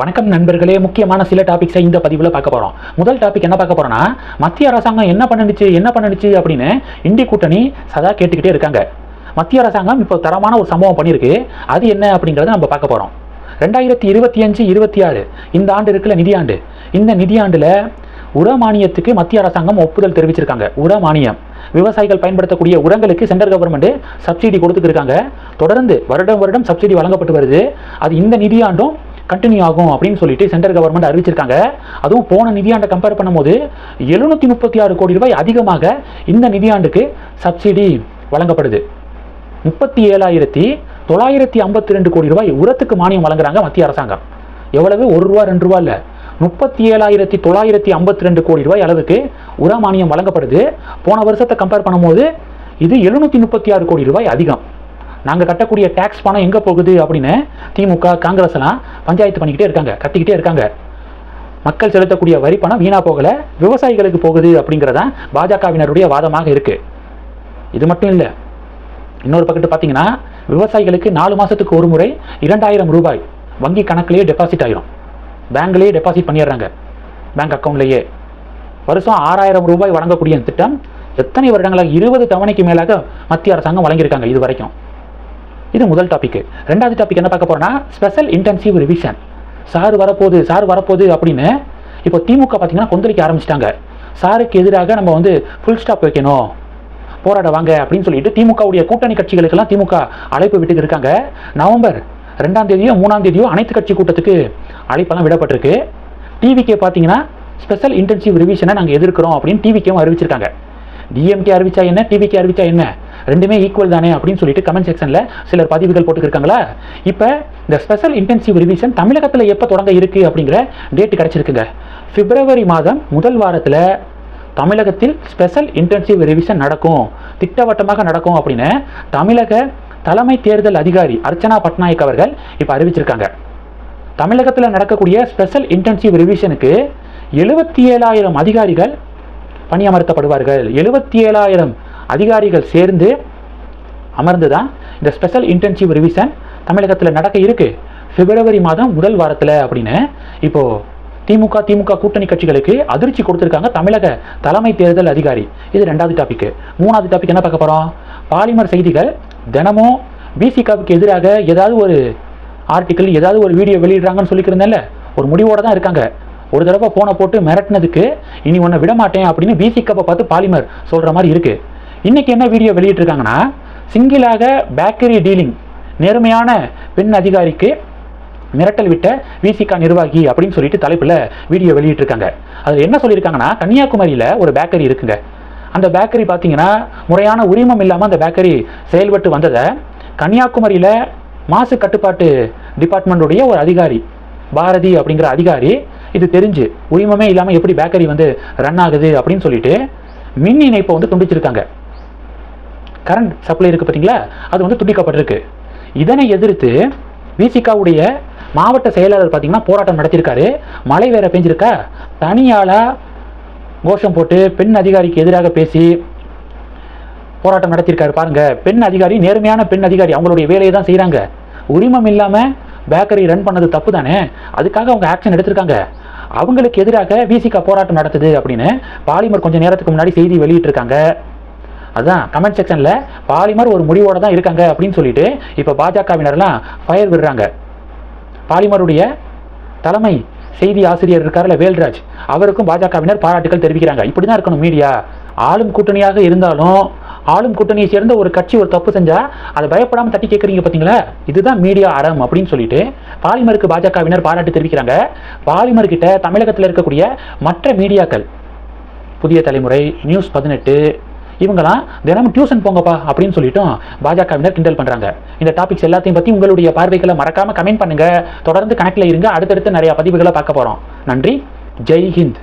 வணக்கம் நண்பர்களே. முக்கியமான சில டாபிக்ஸை இந்த பதிவில் பார்க்க போகிறோம் முதல் டாபிக் என்ன பார்க்க போகிறோம்னா மத்திய அரசாங்கம் என்ன பண்ணுச்சு என்ன பண்ணுச்சு அப்படின்னு இந்தி கூட்டணி சதா கேட்டுக்கிட்டே இருக்காங்க. மத்திய அரசாங்கம் இப்போ தரமான ஒரு சம்பவம் பண்ணியிருக்கு. அது என்ன அப்படிங்கிறத நம்ம பார்க்க போகிறோம் ரெண்டாயிரத்தி இருபத்தி அஞ்சு இருபத்தி ஆறு இந்த ஆண்டு இருக்குல்ல நிதியாண்டு. இந்த நிதியாண்டில் உர மானியத்துக்கு மத்திய அரசாங்கம் ஒப்புதல் தெரிவிச்சிருக்காங்க. உர மானியம். விவசாயிகள் பயன்படுத்தக்கூடிய உரங்களுக்கு சென்ட்ரல் கவர்மெண்ட் சப்சிடி கொடுத்துருக்காங்க தொடர்ந்து வருடம் வருடம் சப்சிடி வழங்கப்பட்டு வருது. அது இந்த நிதியாண்டும் கண்டினியூ ஆகும் அப்படின்னு சொல்லிட்டு சென்ட்ரல் கவர்மெண்ட் அறிவிச்சிருக்காங்க. அதுவும் போன நிதியாண்டை கம்பேர் பண்ணும்போது எழுநூற்றி முப்பத்தி ஆறு கோடி ரூபாய் அதிகமாக இந்த நிதியாண்டுக்கு சப்சிடி வழங்கப்படுது. முப்பத்தி ஏழாயிரத்தி தொள்ளாயிரத்தி ஐம்பத்தி ரெண்டு கோடி ரூபாய் உரத்துக்கு மானியம் வழங்குறாங்க மத்திய அரசாங்கம். எவ்வளவு? ஒரு ரூபா ரெண்டு ரூபா இல்லை. முப்பத்தி ஏழாயிரத்தி தொள்ளாயிரத்தி ஐம்பத்தி ரெண்டு கோடி ரூபாய் அளவுக்கு உர மானியம் வழங்கப்படுது. போன வருஷத்தை கம்பேர் பண்ணும்போது இது எழுநூற்றி முப்பத்தி ஆறு கோடி ரூபாய் அதிகம். நாங்கள் கட்டக்கூடிய டேக்ஸ் பணம் எங்கே போகுது அப்படின்னு திமுக காங்கிரஸ் எல்லாம் பஞ்சாயத்து பண்ணிக்கிட்டே இருக்காங்க கத்திக்கிட்டே இருக்காங்க. மக்கள் செலுத்தக்கூடிய வரி பணம் வீணாக போகலை விவசாயிகளுக்கு போகுது அப்படிங்கிறதான் பாஜகவினருடைய வாதமாக இருக்கு. இது மட்டும் இல்லை இன்னொரு பக்கத்து பார்த்தீங்கன்னா விவசாயிகளுக்கு நாலு மாதத்துக்கு ஒரு முறை இரண்டாயிரம் ரூபாய் வங்கி கணக்கிலேயே டெபாசிட் ஆயிரும். பேங்க்லேயே டெபாசிட் பண்ணிடுறாங்க பேங்க் அக்கௌண்ட்லேயே வருஷம் ஆறாயிரம் ரூபாய் வழங்கக்கூடிய திட்டம் எத்தனை வருடங்களாக இருபது தவணைக்கு மேலாக மத்திய அரசாங்கம் வழங்கியிருக்காங்க இது வரைக்கும். இது முதல் டாபிக் ரெண்டாவது டாபிக் என்ன பார்க்க போறோம்னா ஸ்பெஷல் இன்டென்சிவ் ரிவிஷன் சார் வரப்போகுது சார் வரப்போகுது அப்படின்னு இப்போ திமுக பார்த்தீங்கன்னா கொந்தளிக்க ஆரம்பிச்சிட்டாங்க. சாருக்கு எதிராக நம்ம வந்து ஃபுல் ஸ்டாப் வைக்கணும். போராட வாங்க அப்படின்னு சொல்லிட்டு திமுகவுடைய கூட்டணி கட்சிகளுக்கெல்லாம் திமுக அழைப்பு விட்டு இருக்காங்க. நவம்பர் ரெண்டாம் தேதியோ மூணாம் தேதியோ அனைத்து கட்சி கூட்டத்துக்கு அழைப்பெல்லாம் விடப்பட்டிருக்கு. டிவிக்கே பார்த்தீங்கன்னா ஸ்பெஷல் இன்டென்சிவ் ரிவிஷனை நாங்கள் எதிர்க்கிறோம் அப்படின்னு டிவிக்கேவும் அறிவிச்சிருக்காங்க. டிஎம்கே அறிவிச்சா என்ன டிவிக்கு அறிவிச்சா என்ன? ரெண்டுமே ஈக்குவல் தானே அப்படின்னு சொல்லிட்டு கமெண்ட் செக்ஷனில் சிலர் பதிவுகள் போட்டுருக்காங்களா இப்போ இந்த ஸ்பெஷல் இன்டென்சிவ் ரிவிஷன் தமிழகத்தில் எப்போ தொடங்க இருக்குது அப்படிங்கிற டேட் கிடச்சிருக்குங்க. பிப்ரவரி மாதம் முதல் வாரத்தில் தமிழகத்தில் ஸ்பெஷல் இன்டென்சிவ் ரிவிஷன் நடக்கும். திட்டவட்டமாக நடக்கும் அப்படின்னு தமிழக தலைமை தேர்தல் அதிகாரி அர்ச்சனா பட்நாயக் அவர்கள் இப்போ அறிவிச்சிருக்காங்க. தமிழகத்தில் நடக்கக்கூடிய ஸ்பெஷல் இன்டென்சிவ் ரிவிஷனுக்கு எழுபத்தி ஏழாயிரம் அதிகாரிகள் பணியமர்த்தப்படுவார்கள். எழுபத்தி ஏழாயிரம் அதிகாரிகள் சேர்ந்து அமர்ந்து தான் இந்த ஸ்பெஷல் இன்டென்சிவ் ரிவிஷன் தமிழகத்தில் நடக்க இருக்கு. பிப்ரவரி மாதம் முதல் வாரத்தில் அப்படின்னு இப்போ திமுக திமுக கூட்டணி கட்சிகளுக்கு அதிர்ச்சி கொடுத்துருக்காங்க தமிழக தலைமை தேர்தல் அதிகாரி. இது ரெண்டாவது டாபிக் மூணாவது டாபிக் என்ன பார்க்க போகிறோம் பாலிமர் செய்திகள் தினமும் பிசிகாவுக்கு எதிராக ஏதாவது ஒரு ஆர்டிக்கல் ஏதாவது ஒரு வீடியோ வெளியிடுறாங்கன்னு சொல்லிக்கிறேன்ல ஒரு முடிவோடு தான் இருக்காங்க. ஒரு தடவை போனை போட்டு மிரட்டினதுக்கு இனி உன்னை விட மாட்டேன் அப்படின்னு பிசி கப்பை பார்த்து பாலிமர் சொல்கிற மாதிரி இருக்குது இன்றைக்கி என்ன வீடியோ வெளியிட்டிருக்காங்கன்னா சிங்கிளாக பேக்கரி டீலிங் நேர்மையான பெண் அதிகாரிக்கு மிரட்டல் விட்ட விசிகா நிர்வாகி அப்படின்னு சொல்லிட்டு தலைப்பில் வீடியோ வெளியிட்டிருக்காங்க. அதில் என்ன சொல்லியிருக்காங்கன்னா கன்னியாகுமரியில் ஒரு பேக்கரி இருக்குங்க. அந்த பேக்கரி பார்த்தீங்கன்னா முறையான உரிமம் இல்லாமல் அந்த பேக்கரி செயல்பட்டு வந்ததை கன்னியாகுமரியில் மாசு கட்டுப்பாட்டு டிபார்ட்மெண்ட்டுடைய ஒரு அதிகாரி பாரதி அப்படிங்கிற அதிகாரி இது தெரிஞ்சு உரிமமே இல்லாமல் எப்படி பேக்கரி வந்து ரன் ஆகுது அப்படின்னு சொல்லிட்டு மின் இணைப்பை வந்து துண்டிச்சிருக்காங்க. கரண்ட் சப்ளை இருக்குது பார்த்தீங்களா அது வந்து துண்டிக்கப்பட்டிருக்கு. இதனை எதிர்த்து விசிகாவுடைய மாவட்ட செயலாளர் பார்த்தீங்கன்னா போராட்டம் நடத்தியிருக்காரு. மழை வேற பெஞ்சிருக்கா? தனியாளாக கோஷம் போட்டு பெண் அதிகாரிக்கு எதிராக பேசி போராட்டம் நடத்தியிருக்காரு பாருங்க. பெண் அதிகாரி நேர்மையான பெண் அதிகாரி அவங்களுடைய வேலையை தான் செய்கிறாங்க உரிமம் இல்லாமல் பேக்கரி ரன் பண்ணது தப்பு தானே? அதுக்காக அவங்க ஆக்ஷன் எடுத்திருக்காங்க. அவங்களுக்கு எதிராக விசிகா போராட்டம் நடத்துது அப்படின்னு பாலிமர் கொஞ்சம் நேரத்துக்கு முன்னாடி செய்தி வெளியிட்டிருக்காங்க. அதுதான் கமெண்ட் செக்ஷனில் பாலிமர் ஒரு முடிவோட தான் இருக்காங்க அப்படின்னு சொல்லிட்டு இப்போ பாஜகவினர்லாம் ஃபயர் விடுறாங்க. பாலிமருடைய தலைமை செய்தி ஆசிரியர் இருக்கார்ல வேல்ராஜ் அவருக்கும் பாஜகவினர் பாராட்டுகள் தெரிவிக்கிறாங்க. இப்படி தான் இருக்கணும் மீடியா ஆளும் கூட்டணியாக இருந்தாலும் ஆளும் கூட்டணியை சேர்ந்த ஒரு கட்சி ஒரு தப்பு செஞ்சா அதை பயப்படாமல் தட்டி கேட்குறீங்க பார்த்தீங்களா இதுதான் மீடியா அறம் அப்படின்னு சொல்லிட்டு பாலிமருக்கு பாஜகவினர் பாராட்டு தெரிவிக்கிறாங்க. பாலிமர் கிட்ட தமிழகத்தில் இருக்கக்கூடிய மற்ற மீடியாக்கள் புதிய தலைமுறை நியூஸ் பதினெட்டு இவங்களாம் தினமும் டியூஷன் போங்கப்பா அப்படின்னு சொல்லிட்டும் பாஜகவினர் கிண்டல் பண்ணுறாங்க இந்த டாபிக்ஸ் எல்லாத்தையும் பற்றி உங்களுடைய பார்வைகளை மறக்காமல் கமெண்ட் பண்ணுங்கள் தொடர்ந்து கணக்கில் இருங்க. அடுத்தடுத்து நிறையா பதிவுகளை பார்க்க போகிறோம் நன்றி. ஜெய் ஹிந்த்.